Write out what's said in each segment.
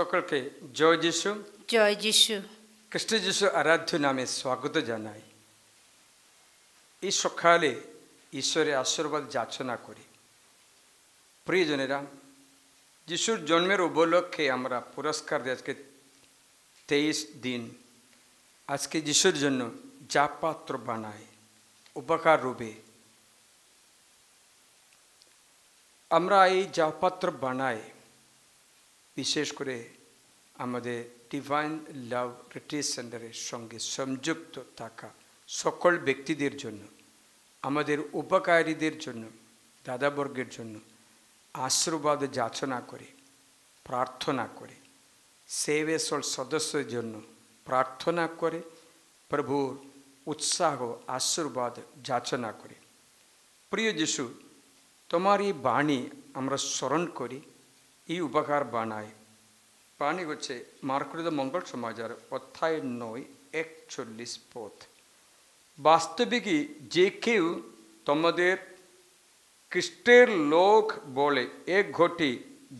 সকলকে জয় যিশু। জয় যিশু। খ্রিস্ট যিশু আরাধ্য নামে স্বাগত জানাই। এই সকালে ঈশ্বরের আশীর্বাদ যাচনা করি। প্রিয়জনেরা যিশুর জন্মের উপলক্ষে আমরা পুরস্কার দিই আজকে তেইশ দিন আজকে যিশুর জন্য যা পাত্র বানায় উপকার রূপে। আমরা এই যা পাত্র বানাই বিশেষ করে আমাদের ডিভাইন লাভ রিট্রিট সেন্টারের সঙ্গে সংযুক্ত থাকা সকল ব্যক্তিদের জন্য, আমাদের উপকারীদের জন্য, দাদাবর্গের জন্য আশীর্বাদ যাচনা করে, প্রার্থনা করে সেবেসল সদস্যের জন্য প্রার্থনা করে, প্রভুর উৎসাহ আশীর্বাদ যাচনা করে। প্রিয় যিশু, তোমার এই বাণী আমরা স্মরণ করি। এই উপকার বানায় বাণী হচ্ছে মার্করিত মঙ্গল সমাচার অধ্যায় নয় একচল্লিশ পথ বাস্তবিকই যে কেউ তোমাদের খ্রিস্টের লোক বলে এক ঘটি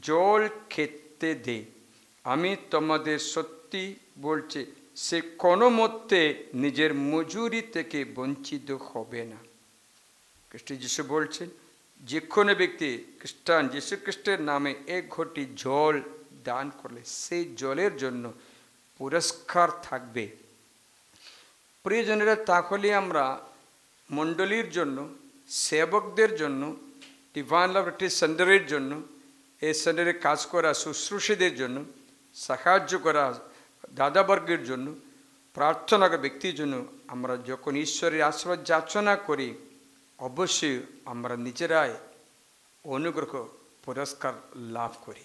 জল খেতে দে আমি তোমাদের সত্যি বলছি সে কোনো মতে নিজের মজুরি থেকে বঞ্চিত হবে না খ্রিস্ট যিশু বলছেন যে কোনো ব্যক্তি খ্রিস্টান যীশু খ্রিস্টের নামে এক ঘটি জল দান করলে সেই জলের জন্য পুরস্কার থাকবে। প্রিয়জনেরা, তাহলে আমরা মণ্ডলীর জন্য, সেবকদের জন্য, ডিভাইন লাভ রিট্রিট সেন্টারের জন্য, এই সেন্টারে কাজ করা শুশ্রূষীদের জন্য, সাহায্য করা দাদাবর্গের জন্য, প্রার্থনা ব্যক্তির জন্য আমরা যখন ঈশ্বরের আশীর্বাদ যাচনা করি অবশ্যই আমরা নিজেরাই অনুগ্রহ পুরস্কার লাভ করি।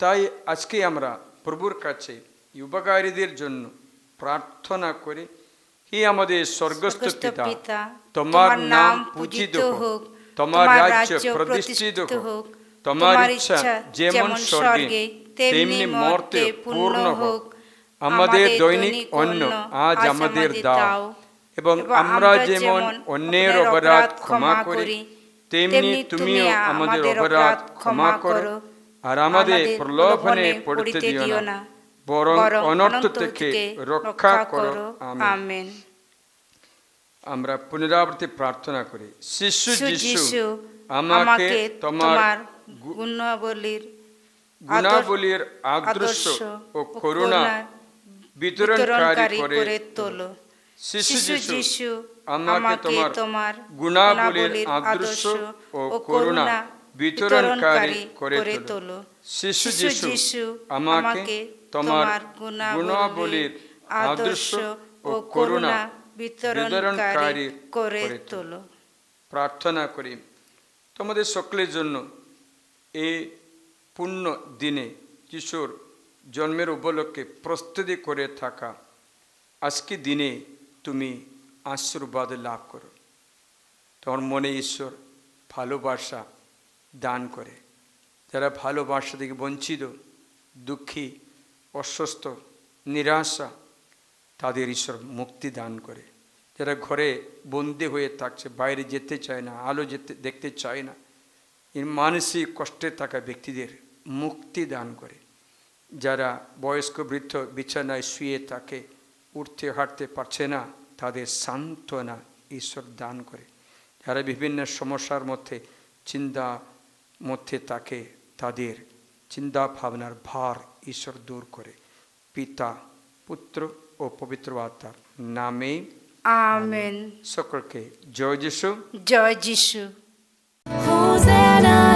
তাই আজকে আমরা প্রভুর কাছে উপকারীদের জন্য প্রার্থনা করে হে আমাদের স্বর্গস্থ পিতা পিতা, তোমার নাম পূজিত হোক তোমার রাজ্য প্রতিষ্ঠিত হোক তোমার ইচ্ছা যেমন স্বর্গে তেমনি মর্তে পূর্ণ হোক। আমাদের দৈনিক অন্ন আজ আমাদের দাও। এবং আমরা যেমন অন্যের অপরাধ ক্ষমা করি তেমনি তুমিও আমাদের অপরাধ ক্ষমা করো আর আমাদের প্রলোভনে পড়তে দিও না বরং অনর্থ থেকে রক্ষা করো আমেন। আমরা পুনরাবৃত্তি প্রার্থনা করি শিশু যিশু আমাকে তোমার গুণাবলীর গুণাবলীর আদর্শ ও করুণা বিতরণকারী করে তোলো। শিশু যিশু আমাকে তোমার গুণাবলীর আদর্শ ও করুণা বিতরণকারী করে তোলো। শিশু যিশু আমাকে তোমার গুণাবলীর আদর্শ ও করুণা বিতরণকারী করে তোলো। প্রার্থনা করি তোমাদের সকলের জন্য এই পূর্ণ দিনে যিশুর জন্মের উপলক্ষে প্রস্তুতি করে থাকা। আজকে দিনে তুমি আশীর্বাদ লাভ করো। তোমার মনে ঈশ্বর ভালোবাসা দান করে। যারা ভালোবাসা থেকে বঞ্চিত, দুঃখী, অসুস্থ, নিরাশা, তাদের ঈশ্বর মুক্তি দান করে। যারা ঘরে বন্দি হয়ে থাকছে, বাইরে যেতে চায় না, আলো যেতে, দেখতে চায় না মানসিক কষ্টে থাকা ব্যক্তিদের মুক্তি দান করে। যারা বয়স্ক, বৃদ্ধ, বিছানায় শুয়ে থাকে উঠতে হাঁটতে পারছে না তাদের সান্ত্বনা ঈশ্বর দান করে। যারা বিভিন্ন সমস্যার মধ্যে চিন্তা মধ্যে তাকে তাদের চিন্তা ভাবনার ভার ঈশ্বর দূর করে। পিতা পুত্র ও পবিত্র আত্মার নামে আমেন। সকলকে জয় যিশু। জয় যিশু। Hosanna